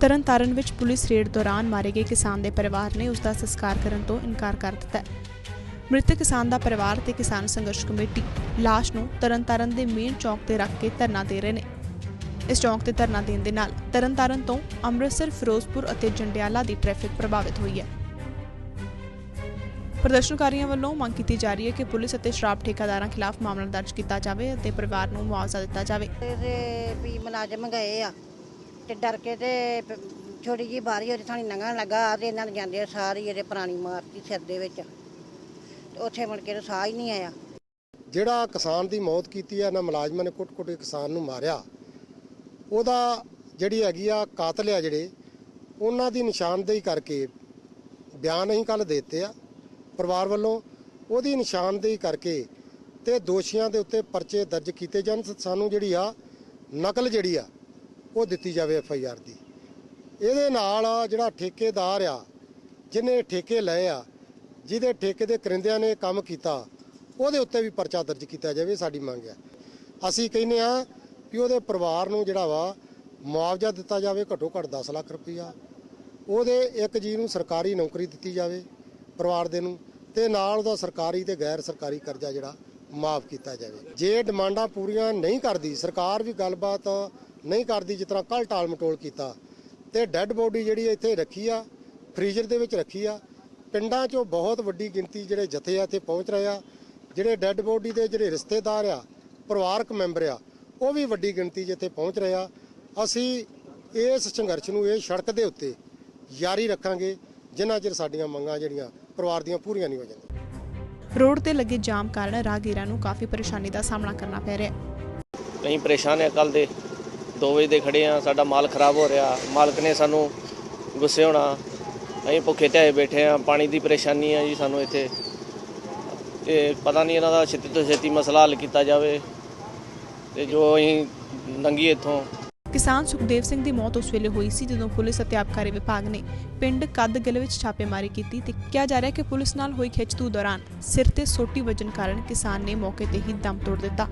ਤਰਨਤਾਰਨ ਵਿੱਚ police raid ਦੌਰਾਨ ਮਾਰੇ ਗਏ ਕਿਸਾਨ ਦੇ ਪਰਿਵਾਰ ਨੇ ਉਸ ਦਾ ਸੰਸਕਾਰ ਕਰਨ ਤੋਂ ਇਨਕਾਰ ਕਰ ਦਿੱਤਾ ਮ੍ਰਿਤਕ ਕਿਸਾਨ ਦਾ ਪਰਿਵਾਰ ਤੇ ਕਿਸਾਨ ਸੰਘਰਸ਼ ਕਮੇਟੀ ਲਾਸ਼ ਨੂੰ ਤਰਨਤਾਰਨ ਦੇ ਮੇਨ ਚੌਕ ਤੇ ਰੱਖ ਕੇ ਧਰਨਾ ਦੇ ਰਹੇ ਨੇ। ਇਸ ਚੌਕ ਤੇ ਧਰਨਾ ਦੇਣ ਦੇ ਨਾਲ ਤਰਨਤਾਰਨ ਤੋਂ ਅੰਮ੍ਰਿਤਸਰ, ਫਿਰੋਜ਼ਪੁਰ ਅਤੇ ਜੰਡਿਆਲਾ ਦੀ ਟ੍ਰੈਫਿਕ ਪ੍ਰਭਾਵਿਤ ਹੋਈ ਹੈ। ਪ੍ਰਦਰਸ਼ਨਕਾਰੀਆਂ ਵੱਲੋਂ ਮੰਗ ਕੀਤੀ ਜਾ ਰਹੀ ਹੈ ਕਿ ਪੁਲਿਸ ਅਤੇ ਸ਼ਰਾਬ ਠੇਕਾਦਾਰਾਂ ਖਿਲਾਫ ਮਾਮਲਾ ਦਰਜ ਕੀਤਾ ਜਾਵੇ ਅਤੇ ਪਰਿਵਾਰ ਨੂੰ ਮੁਆਵਜ਼ਾ ਦਿੱਤਾ ਜਾਵੇ। ਤੇ ਵੀ ਮੁਲਾਜ਼ਮ ਗਏ ਆ। ਤੇ ਡਰ ਕੇ ਤੇ ਛੋਟੀ ਜੀ ਬਾਰੀ ਉਹਦੇ ਥਾਣੀ ਲੰਘਣ ਲੱਗਾ ਤੇ ਇਹਨਾਂ ਨੇ ਜਾਂਦੇ ਸਾਰੀ ਇਹਦੇ ਪੁਰਾਣੀ ਮਾਰਤੀ ਸਿਰ ਦੇ ਵਿੱਚ। ਤੇ ਉੱਥੇ ਮੁੜ ਕੇ ਨੂੰ ਸਾਹ ਹੀ ਨਹੀਂ ਆਇਆ। ਜਿਹੜਾ ਕਿਸਾਨ ਦੀ ਮੌਤ ਕੀਤੀ ਹੈ ਇਹਨਾਂ ਮੁਲਾਜ਼ਮਾਂ ਨੇ ਕੁੱਟ-ਕੁੱਟ ਕੇ ਕਿਸਾਨ ਨੂੰ ਮਾਰਿਆ। ਉਹਦਾ ਜਿਹੜੀ ਹੈਗੀ ਆ ਕਾਤਲ ਆ ਜਿਹੜੇ, ਉਹਨਾਂ ਦੀ ਨਿਸ਼ਾਨਦੇਹੀ ਕਰਕੇ ਬਿਆਨ ਅਸੀਂ ਕੱਲ ਦਿੱਤੇ ਆ ਪਰਿਵਾਰ ਵੱਲੋਂ। ਉਹਦੀ ਨਿਸ਼ਾਨਦੇਹੀ ਕਰਕੇ ਤੇ ਦੋਸ਼ੀਆਂ ਦੇ ਉੱਤੇ ਪਰਚੇ ਦਰਜ ਕੀਤੇ ਜਾਣ। ਸਾਨੂੰ ਜਿਹੜੀ ਆ, ਨਕਲ ਜਿਹੜੀ ਆ ਉਹ ਦਿੱਤੀ ਜਾਵੇ ਐਫ ਆਈ ਆਰ ਦੀ। ਇਹਦੇ ਨਾਲ ਜਿਹੜਾ ਠੇਕੇਦਾਰ ਆ, ਜਿਹਨੇ ਠੇਕੇ ਲਏ ਆ, ਜਿਹਦੇ ਠੇਕੇ ਦੇ ਕਰਿੰਦਿਆਂ ਨੇ ਕੰਮ ਕੀਤਾ, ਉਹਦੇ ਉੱਤੇ ਵੀ ਪਰਚਾ ਦਰਜ ਕੀਤਾ ਜਾਵੇ ਸਾਡੀ ਮੰਗ ਹੈ। ਅਸੀਂ ਕਹਿੰਦੇ ਆ ਕਿ ਉਹਦੇ ਪਰਿਵਾਰ ਨੂੰ ਜਿਹੜਾ ਵਾ ਮੁਆਵਜ਼ਾ ਦਿੱਤਾ ਜਾਵੇ, ਘੱਟੋ ਘੱਟ 10 ਲੱਖ ਰੁਪਈਆ। ਉਹਦੇ ਇੱਕ ਜੀ ਨੂੰ ਸਰਕਾਰੀ ਨੌਕਰੀ ਦਿੱਤੀ ਜਾਵੇ ਪਰਿਵਾਰ ਦੇ ਨੂੰ, ਤੇ ਨਾਲ ਉਹਦਾ ਸਰਕਾਰੀ ਤੇ ਗੈਰ ਸਰਕਾਰੀ ਕਰਜ਼ਾ ਜਿਹੜਾ ਮਾਫ ਕੀਤਾ ਜਾਵੇ। ਜੇ ਡਿਮਾਂਡਾਂ ਪੂਰੀਆਂ ਨਹੀਂ ਕਰਦੀ, ਸਰਕਾਰ ਵੀ ਗੱਲਬਾਤ ਨਹੀਂ ਕਰਦੀ ਜਿਸ ਤਰ੍ਹਾਂ ਕੱਲ ਟਾਲ ਮਟੋਲ ਕੀਤਾ ਤੇ ਡੈੱਡ ਬੋਡੀ ਜਿਹੜੀ ਇੱਥੇ ਰੱਖੀ ਆ ਫ੍ਰੀਜ਼ਰ ਦੇ ਵਿੱਚ ਰੱਖੀ ਆ। ਪਿੰਡਾਂ 'ਚੋਂ ਬਹੁਤ ਵੱਡੀ ਗਿਣਤੀ ਜਿਹੜੇ ਜਥੇ ਆ ਇੱਥੇ ਪਹੁੰਚ ਰਹੇ ਆ। ਜਿਹੜੇ ਡੈੱਡ ਬੋਡੀ ਦੇ ਜਿਹੜੇ ਰਿਸ਼ਤੇਦਾਰ ਆ ਪਰਿਵਾਰਕ ਮੈਂਬਰ ਆ ਉਹ ਵੀ ਵੱਡੀ ਗਿਣਤੀ 'ਚ ਇੱਥੇ ਪਹੁੰਚ ਰਹੇ ਆ। ਅਸੀਂ ਇਸ ਸੰਘਰਸ਼ ਨੂੰ ਇਹ ਸੜਕ ਦੇ ਉੱਤੇ ਜਾਰੀ ਰੱਖਾਂਗੇ ਜਿੰਨਾ ਚਿਰ ਸਾਡੀਆਂ ਮੰਗਾਂ ਜਿਹੜੀਆਂ ਪਰਿਵਾਰ ਦੀਆਂ ਪੂਰੀਆਂ ਨਹੀਂ ਹੋ ਜਾਂਦੀਆਂ। ਰੋਡ ਤੇ ਲੱਗੇ ਜਾਮ ਕਾਰਨ ਰਾਹਗੀਰਾਂ ਨੂੰ ਕਾਫੀ ਪਰੇਸ਼ਾਨੀ ਦਾ ਸਾਹਮਣਾ ਕਰਨਾ ਪੈ ਰਿਹਾ ਹੈ। ਅਸੀਂ ਪਰੇਸ਼ਾਨ ਹਾਂ ਕੱਲ ਦੇ। 2 ਵਜੇ ਦੇ ਖੜੇ ਆ, ਸਾਡਾ ਮਾਲ ਖਰਾਬ ਹੋ ਰਿਹਾ। ਮਾਲਕ ਨੇ ਸਾਨੂੰ ਗੁੱਸੇ ਹੋਣਾ। ਅਸੀਂ ਭੁੱਖੇ ਧਿਆਏ ਬੈਠੇ ਆ, ਪਾਣੀ ਦੀ ਪਰੇਸ਼ਾਨੀ ਆ ਜੀ ਸਾਨੂੰ ਇੱਥੇ। ਤੇ ਪਤਾ ਨਹੀਂ ਇਹਨਾਂ ਦਾ ਛੇਤੀ ਤੋਂ ਛੇਤੀ ਮਸਲਾ ਹੱਲ ਕੀਤਾ ਜਾਵੇ ਤੇ ਜੋ ਅਸੀਂ ਨੰਗੀ ਇੱਥੋਂ। ਕਿਸਾਨ ਸੁਖਦੇਵ ਸਿੰਘ ਦੀ ਮੌਤ ਉਸ ਵੇਲੇ ਹੋਈ ਸੀ ਜਦੋਂ ਪੁਲਿਸ ਅਤੇ ਆਬਕਾਰੀ ਵਿਭਾਗ ਨੇ ਪਿੰਡ ਕੱਦਗਲ ਵਿੱਚ ਛਾਪੇਮਾਰੀ ਕੀਤੀ ਤੇ ਕਿਹਾ ਜਾ ਰਿਹਾ ਕਿ ਪੁਲਿਸ ਨਾਲ ਹੋਈ ਖਿੱਚਤੂ ਦੌਰਾਨ ਸਿਰ ਤੇ ਸੋਟੀ ਵਜਨ ਕਾਰਨ ਕਿਸਾਨ ਨੇ ਮੌਕੇ ਤੇ ਹੀ ਦਮ ਤੋੜ ਦਿੱਤਾ।